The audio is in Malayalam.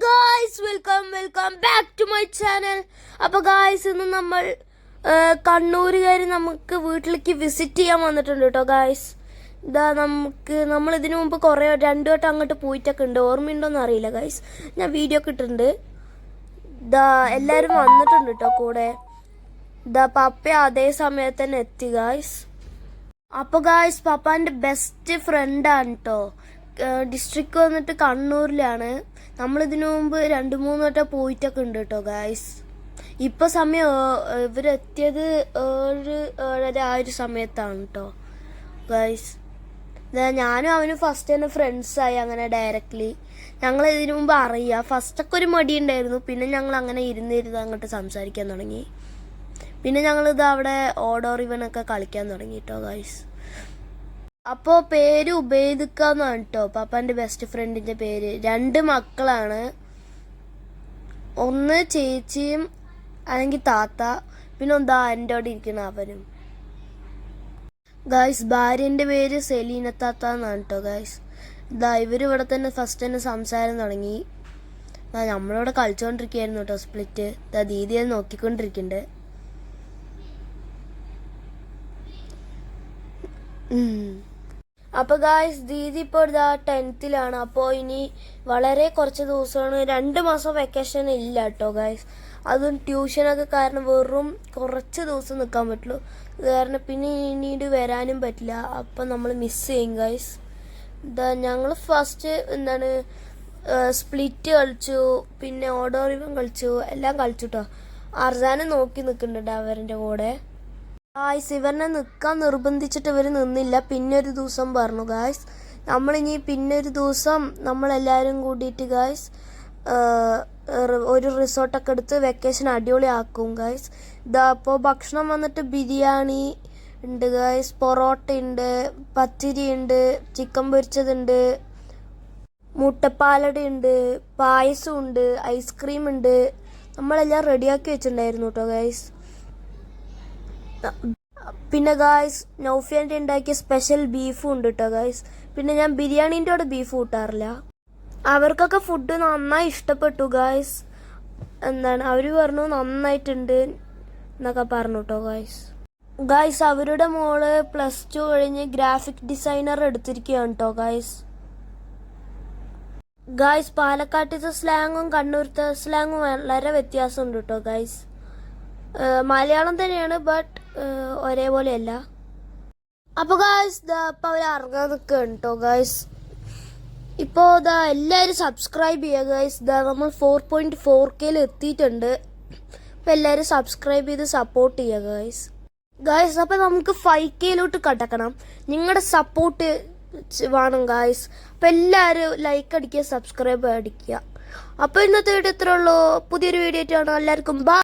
Guys welcome welcome back to my channel അപ്പോൾ ഗായ്സ് ഇന്ന് നമ്മൾ കണ്ണൂരുകാർ നമുക്ക് വീട്ടിലേക്ക് വിസിറ്റ് ചെയ്യാൻ വന്നിട്ടുണ്ട് കേട്ടോ ഗായ്സ് ഇതാ നമുക്ക് നമ്മൾ ഇതിനു മുമ്പ് കുറേ രണ്ടു വട്ടം അങ്ങോട്ട് പോയിട്ടൊക്കെ ഉണ്ട്. ഓർമ്മയുണ്ടോന്ന് അറിയില്ല ഗായ്സ് ഞാൻ വീഡിയോ ഒക്കെ ഇട്ടിട്ടുണ്ട്. ഇതാ എല്ലാവരും വന്നിട്ടുണ്ട് കേട്ടോ കൂടെ. ഇതാ പപ്പ അതേ സമയത്ത് തന്നെ എത്തി ഗായ്സ് അപ്പൊ ഗായ്സ് പപ്പാന്റെ ബെസ്റ്റ് ഫ്രണ്ടാണ് കേട്ടോ ഡിസ്ട്രിക്ട് വന്നിട്ട് കണ്ണൂരിലാണ്. നമ്മൾ ഇതിനു മുമ്പ് രണ്ട് മൂന്ന് വട്ടം പോയിട്ടൊക്കെ ഉണ്ട് കേട്ടോ ഗായ്സ് ഇപ്പൊ സമയം ഇവരെത്തിയത് ഏഴ് ഏഴര ആ ഒരു സമയത്താണ് കേട്ടോ ഗായ്സ് ഞാനും അവനും ഫസ്റ്റ് തന്നെ ഫ്രണ്ട്സായി അങ്ങനെ ഡയറക്റ്റ്ലി ഞങ്ങൾ ഇതിനു മുമ്പ് അറിയാം. ഫസ്റ്റൊക്കെ ഒരു മടി ഉണ്ടായിരുന്നു. പിന്നെ ഞങ്ങൾ അങ്ങനെ ഇരുന്നിരുന്ന് അങ്ങോട്ട് സംസാരിക്കാൻ തുടങ്ങി. പിന്നെ ഞങ്ങളിത് അവിടെ ഓഡോർ ഇവനൊക്കെ കളിക്കാൻ തുടങ്ങി കേട്ടോ ഗൈസ് അപ്പോൾ പേര് ഉബൈദിക്കാന്നാണ് കേട്ടോ. പാപ്പാന്റെ ബെസ്റ്റ് ഫ്രണ്ടിന്റെ പേര്. രണ്ട് മക്കളാണ്. ഒന്ന് ചേച്ചിയും അല്ലെങ്കിൽ താത്ത. പിന്നെ ഒന്ന് എന്റെ അവിടെ ഇരിക്കുന്ന അവനും. ഗായ്സ് ഭാര്യന്റെ പേര് സെലീന താത്ത എന്നാണ് കേട്ടോ ഗായ്സ് ഇതാ ഇവർ ഇവിടെ തന്നെ ഫസ്റ്റ് തന്നെ സംസാരം തുടങ്ങി. നമ്മളിവിടെ കളിച്ചുകൊണ്ടിരിക്കുകയായിരുന്നു കേട്ടോ സ്പ്ലിറ്റ് ഇതാ ദീദിയെ നോക്കിക്കൊണ്ടിരിക്കുന്നുണ്ട് നോക്കിക്കൊണ്ടിരിക്കുന്നുണ്ട് അപ്പൊ ഗായ്സ് ദീദി ഇപ്പോൾ ഇതാ ടെൻത്തിലാണ് അപ്പോൾ ഇനി വളരെ കുറച്ച് ദിവസമാണ് രണ്ട് മാസം വെക്കേഷൻ ഇല്ല കേട്ടോ ഗായ്സ് അതും ട്യൂഷനൊക്കെ കാരണം വെറും കുറച്ച് ദിവസം നിൽക്കാൻ പറ്റുള്ളൂ. കാരണം പിന്നെ ഇനിയിട്ട് വരാനും പറ്റില്ല. അപ്പം നമ്മൾ മിസ് ചെയ്യും ഗായ്സ് ഇതാ ഞങ്ങൾ ഫസ്റ്റ് എന്താണ് സ്പ്ലിറ്റ് കളിച്ചു പിന്നെ ഓഡോറിവം കളിച്ചു എല്ലാം കളിച്ചു കേട്ടോ അർജാനും നോക്കി നിൽക്കുന്നുണ്ട് അവരുടെ കൂടെ. ഗായ്സ് ഇവരെ നിൽക്കാൻ നിർബന്ധിച്ചിട്ട് ഇവർ നിന്നില്ല. പിന്നെ ഒരു ദിവസം പറഞ്ഞു ഗായ്സ് നമ്മളിനി പിന്നെ ഒരു ദിവസം നമ്മളെല്ലാവരും കൂടിയിട്ട് ഗായ്സ് ഒരു റിസോർട്ടൊക്കെ എടുത്ത് വെക്കേഷൻ അടിപൊളി ആക്കും ഗായ്സ് ഇതാ അപ്പോൾ ഭക്ഷണം വന്നിട്ട് ബിരിയാണി ഉണ്ട് ഗായ്സ് പൊറോട്ട ഉണ്ട് പത്തിരി ഉണ്ട് ചിക്കൻ പൊരിച്ചതുണ്ട് മുട്ടപ്പാലട ഉണ്ട് പായസം ഉണ്ട് ഐസ്ക്രീം ഉണ്ട്. നമ്മളെല്ലാം റെഡിയാക്കി വെച്ചിട്ടുണ്ടായിരുന്നു കേട്ടോ ഗായ്സ് പിന്നെ ഗായ്സ് നൗഫിയാന്റെ ഉണ്ടാക്കിയ സ്പെഷ്യൽ ബീഫും ഉണ്ട് കേട്ടോ ഗായ്സ് പിന്നെ ഞാൻ ബിരിയാണീന്റെ കൂടെ ബീഫ് കൂട്ടാറില്ല. അവർക്കൊക്കെ ഫുഡ് നന്നായി ഇഷ്ടപ്പെട്ടു ഗായ്സ് എന്താണ് അവർ പറഞ്ഞു നന്നായിട്ടുണ്ട് എന്നൊക്കെ പറഞ്ഞു കേട്ടോ ഗായ്സ് ഗായ്സ് അവരുടെ മോൾ പ്ലസ് ടു കഴിഞ്ഞ് ഗ്രാഫിക് ഡിസൈനർ എടുത്തിരിക്കുകയാണ് കേട്ടോ ഗായ്സ് ഗായ്സ് പാലക്കാട്ടത്തെ സ്ലാങ്ങും കണ്ണൂരത്തെ സ്ലാങ്ങും വളരെ വ്യത്യാസമുണ്ട് കേട്ടോ ഗായ്സ് മലയാളം തന്നെയാണ് ബട്ട് ഒരേപോലെയല്ല. അപ്പോൾ ഗായ്സ് ഇതാ അപ്പോൾ അവർ ഇറങ്ങാൻ നിൽക്കുകയാണ് കേട്ടോ ഗായ്സ് ഇപ്പോൾ ഇതാ എല്ലാവരും സബ്സ്ക്രൈബ് ചെയ്യുക ഗായ്സ് ഇതാ നമ്മൾ ഫോർ പോയിന്റ് ഫോർ കെയിൽ എത്തിയിട്ടുണ്ട്. അപ്പോൾ എല്ലാവരും സബ്സ്ക്രൈബ് ചെയ്ത് സപ്പോർട്ട് ചെയ്യുക ഗായ്സ് ഗായ്സ് അപ്പോൾ നമുക്ക് ഫൈവ് കെയിലോട്ട് കടക്കണം. നിങ്ങളുടെ സപ്പോർട്ട് വേണം ഗായ്സ് അപ്പോൾ എല്ലാവരും ലൈക്ക് അടിക്കുക സബ്സ്ക്രൈബ് അടിക്കുക. അപ്പോൾ ഇന്നത്തെ വീഡിയോ ഇത്രേ ഉള്ളൂ. പുതിയൊരു വീഡിയോ ആയിട്ടാണ് എല്ലാവർക്കും ബൈ